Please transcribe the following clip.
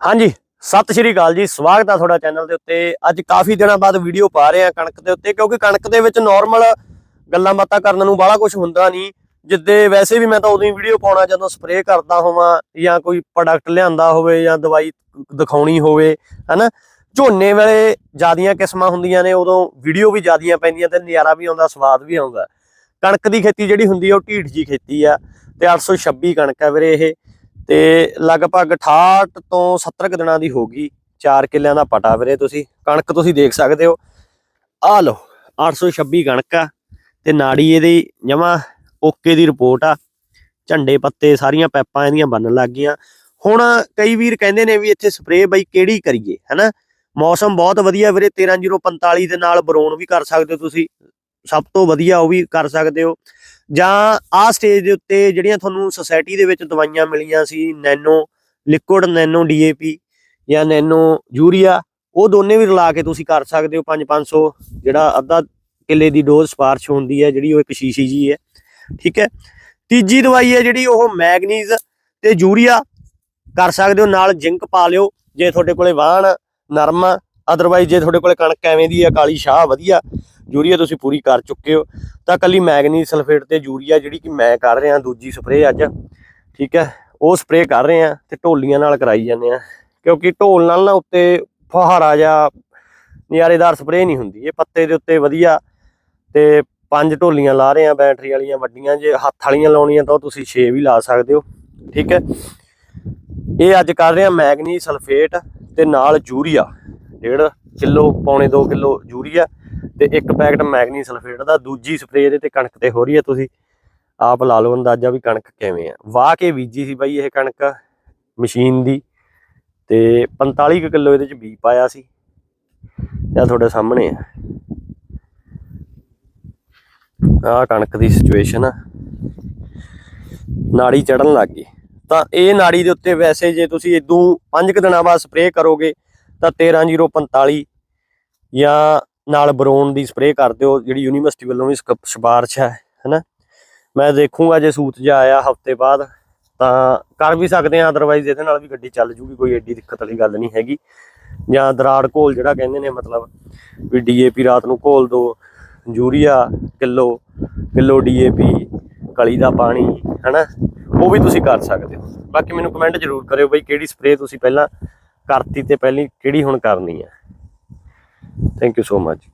ਹਾਂਜੀ, ਸਤਿ ਸ਼੍ਰੀ ਅਕਾਲ ਜੀ, ਸਵਾਗਤ ਆ ਤੁਹਾਡਾ ਚੈਨਲ ਦੇ ਉੱਤੇ। ਅੱਜ ਕਾਫੀ ਦਿਨਾਂ ਬਾਅਦ ਵੀਡੀਓ ਪਾ ਰਹੇ ਆ ਕਣਕ ਦੇ ਉੱਤੇ, ਕਿਉਂਕਿ ਕਣਕ ਦੇ ਵਿੱਚ ਨਾਰਮਲ ਗੱਲਾਂ ਬਾਤਾਂ ਕਰਨ ਨੂੰ ਬਾਹਲਾ ਕੁਝ ਹੁੰਦਾ ਨਹੀਂ। ਜਿੱਦੇ ਵੈਸੇ ਵੀ ਮੈਂ ਤਾਂ ਉਦੋਂ ਹੀ ਵੀਡੀਓ ਪਾਉਣਾ, ਜਦੋਂ ਸਪਰੇਅ ਕਰਦਾ ਹੋਵਾਂ, ਜਾਂ ਕੋਈ ਪ੍ਰੋਡਕਟ ਲਿਆਂਦਾ ਹੋਵੇ, ਜਾਂ ਦਵਾਈ ਦਿਖਾਉਣੀ ਹੋਵੇ, ਹਨਾ? ਝੋਨੇ ਵੇਲੇ ਜਿਆਦੀਆਂ ਕਿਸਮਾਂ ਹੁੰਦੀਆਂ ਨੇ, ਉਦੋਂ ਵੀਡੀਓ ਵੀ ਜਿਆਦੀਆਂ ਪੈਂਦੀਆਂ ਤੇ ਨਜ਼ਾਰਾ ਵੀ ਆਉਂਦਾ, ਸਵਾਦ ਵੀ ਆਉਂਦਾ। ਕਣਕ ਦੀ ਖੇਤੀ ਜਿਹੜੀ ਹੁੰਦੀ ਆ, ਉਹ ਢੀਠ ਜੀ ਖੇਤੀ ਆ, ਤੇ 826 ਕਣਕ ਹੈ ਵੀਰੇ ਇਹ। ਤੇ ਲਗਭਗ 68 ਤੋਂ 70 ਕੁ ਦਿਨਾਂ ਦੀ ਹੋ ਗਈ। 4 ਕਿੱਲਿਆਂ ਦਾ ਪਟਾ ਵੀਰੇ ਤੁਸੀਂ। ਕਣਕ ਤੁਸੀਂ ਦੇਖ ਸਕਦੇ ਹੋ। ਆ ਲਓ 826 ਕਣਕ ਆ ਤੇ ਨਾੜੀ ਇਹਦੀ ਜਮਾ ਓਕੇ ਦੀ ਰਿਪੋਰਟ ਆ। ਝੰਡੇ ਪੱਤੇ ਸਾਰੀਆਂ ਪੈਪਾਂ ਇਹਦੀਆਂ ਬੰਨਣ ਲੱਗ ਗਈਆਂ। ਹੁਣ ਕਈ ਵੀਰ ਕਹਿੰਦੇ ਨੇ ਵੀ ਇੱਥੇ ਸਪਰੇਅ ਬਈ ਕਿਹੜੀ ਕਰੀਏ, ਹਨਾ? ਮੌਸਮ ਬਹੁਤ ਵਧੀਆ ਵੀਰੇ 13045 ਦੇ ਨਾਲ ਬਰੋਨ ਵੀ ਕਰ ਸਕਦੇ ਹੋ ਤੁਸੀਂ। ਸਭ ਤੋਂ ਵਧੀਆ ਉਹ ਵੀ ਕਰ ਸਕਦੇ ਹੋ। ਜਾਂ ਆਹ ਸਟੇਜ ਦੇ ਉੱਤੇ ਜਿਹੜੀਆਂ ਤੁਹਾਨੂੰ ਸੁਸਾਇਟੀ ਦੇ ਵਿੱਚ ਦਵਾਈਆਂ ਮਿਲੀਆਂ ਸੀ, ਨੈਨੋ ਲਿਕੁਇਡ ਨੈਨੋ ਡੀਏਪੀ ਜਾਂ ਨੈਨੋ ਯੂਰੀਆ, ਉਹ ਦੋਨੇ ਵੀ ਰਲਾ ਕੇ ਤੁਸੀਂ ਕਰ ਸਕਦੇ ਹੋ 5-500 ਜਿਹੜਾ ਅੱਧਾ ਕਿੱਲੇ ਦੀ ਡੋਜ਼ ਸਪਾਰਸ਼ ਹੁੰਦੀ ਹੈ, ਜਿਹੜੀ ਉਹ ਇੱਕ ਸ਼ੀਸ਼ੀ ਜੀ ਹੈ, ਠੀਕ ਹੈ? ਤੀਜੀ ਦਵਾਈ ਹੈ ਜਿਹੜੀ ਉਹ ਮੈਗਨੀਜ਼ ਤੇ ਯੂਰੀਆ, ਕਰ ਸਕਦੇ ਹੋ, ਨਾਲ ਜ਼ਿੰਕ ਪਾ ਲਿਓ, ਜੇ ਤੁਹਾਡੇ ਕੋਲੇ ਵਾਹਣ, ਨਰਮ ਅਦਰਵਾਈਜ਼ ਜੇ ਤੁਹਾਡੇ ਕੋਲੇ ਕਣਕ ਐਵੇਂ ਦੀ ਹੈ ਕਾਲੀ ਸ਼ਾਹ, ਵਧੀਆ ਯੂਰੀਆ ਤੁਸੀਂ ਪੂਰੀ ਕਰ ਚੁੱਕੇ ਹੋ। ਤਾਂ ਕੱਲੀ ਮੈਗਨੀ ਸਲਫੇਟ ਤੇ ਯੂਰੀਆ ਜਿਹੜੀ ਕਿ ਮੈਂ ਕਰ ਰਿਹਾ, ਦੂਜੀ ਸਪਰੇਅ ਅੱਜ, ਠੀਕ ਹੈ, ਉਹ ਸਪਰੇਅ ਕਰ ਰਹੇ ਆ ਤੇ ਢੋਲੀਆਂ ਨਾਲ ਕਰਾਈ ਜਾਂਦੇ ਆ ਕਿਉਂਕਿ ਢੋਲ ਨਾਲ ਨਾ ਉੱਤੇ ਫੁਹਾਰਾ ਜਾਂ ਨਜ਼ਾਰੇਦਾਰ ਸਪਰੇਅ ਨਹੀਂ ਹੁੰਦੀ, ਇਹ ਪੱਤੇ ਦੇ ਉੱਤੇ ਵਧੀਆ ਤੇ ਪੰਜ ਢੋਲੀਆਂ ਲਾ ਰਹੇ ਆ ਬੈਟਰੀ ਵਾਲੀਆਂ ਵੱਡੀਆਂ, ਜੇ ਹੱਥ ਵਾਲੀਆਂ ਲਾਉਣੀਆਂ ਤਾਂ ਉਹ ਤੁਸੀਂ 6 ਵੀ ਲਾ ਸਕਦੇ ਹੋ, ਠੀਕ ਹੈ। ਇਹ ਅੱਜ ਕਰ ਰਹੇ ਆ ਮੈਗਨੀਜ਼ ਸਲਫੇਟ ਤੇ ਨਾਲ ਯੂਰੀਆ, ਡੇਢ ਕਿਲੋ, ਪੌਣੇ 2 ਕਿਲੋ ਯੂਰੀਆ। ਤੇ ਇੱਕ ਪੈਕਟ ਮੈਗਨੀ ਸਲਫੇਟ ਦਾ, ਦੂਜੀ ਸਪਰੇਅ ਇਹਦੇ ਤੇ ਕਣਕ ਤੇ ਹੋ ਰਹੀ ਹੈ ਤੁਸੀਂ ਆਪ ਲਾ ਲਓ ਅੰਦਾਜ਼ਾ ਵੀ ਕਣਕ ਕਿਵੇਂ ਆ। ਵਾਹ ਕੇ ਬੀਜੀ ਸੀ ਬਾਈ ਇਹ ਕਣਕ ਮਸ਼ੀਨ ਦੀ ਤੇ 45 ਕੁ ਕਿਲੋ ਇਹਦੇ ਚ ਬੀ ਪਾਇਆ ਸੀ। ਇਹ ਤੁਹਾਡੇ ਸਾਹਮਣੇ ਆ। ਆਹ ਕਣਕ ਦੀ ਸਿਚੁਏਸ਼ਨ ਆ। ਨਾੜੀ ਚੜਨ ਲੱਗ ਗਈ। ਤਾਂ ਇਹ ਨਾੜੀ ਦੇ ਉੱਤੇ ਵੈਸੇ ਜੇ ਤੁਸੀਂ ਇਦੋਂ 5 ਕੁ ਦਿਨਾਂ ਬਾਅਦ ਸਪਰੇਅ ਕਰੋਗੇ ਤਾਂ 13045 ਜਾਂ ਨਾਲ ਬਰੋਨ ਦੀ ਸਪਰੇਅ ਕਰ ਦਿਓ, ਜਿਹੜੀ ਯੂਨੀਵਰਸਿਟੀ ਵੱਲੋਂ ਵੀ ਸਕ- ਸਿਫਾਰਿਸ਼ ਹੈ, ਹੈਨਾ? ਮੈਂ ਦੇਖੂੰਗਾ ਜੇ ਸੂਤ ਜਾ ਆਇਆ ਹਫ਼ਤੇ ਬਾਅਦ, ਤਾਂ ਕਰ ਵੀ ਸਕਦੇ ਆ ਅਦਰਵਾਈਜ਼ ਇਹਦੇ ਨਾਲ ਵੀ ਗੱਡੀ ਚੱਲ ਜੂਗੀ, ਕੋਈ ਐਡੀ ਦਿੱਕਤ ਵਾਲੀ ਗੱਲ ਨਹੀਂ ਹੈਗੀ। ਜਾਂ ਦਰਾੜ ਘੋਲ ਜਿਹੜਾ ਕਹਿੰਦੇ ਨੇ, ਮਤਲਬ ਵੀ ਡੀਏਪੀ ਰਾਤ ਨੂੰ ਘੋਲ ਦੋ, ਯੂਰੀਆ ਕਿਲੋ ਕਿਲੋ ਡੀਏਪੀ ਕਲੀ ਦਾ ਪਾਣੀ, ਹੈਨਾ? ਉਹ ਵੀ ਤੁਸੀਂ ਕਰ ਸਕਦੇ ਹੋ। ਬਾਕੀ ਮੈਨੂੰ ਕਮੈਂਟ ਜ਼ਰੂਰ ਕਰਿਓ ਬਈ ਕਿਹੜੀ ਸਪਰੇਅ ਤੁਸੀਂ ਪਹਿਲਾਂ ਕਰਤੀ ਤੇ ਪਹਿਲੀ ਕਿਹੜੀ ਹੁਣ ਕਰਨੀ ਹੈ Thank you so much.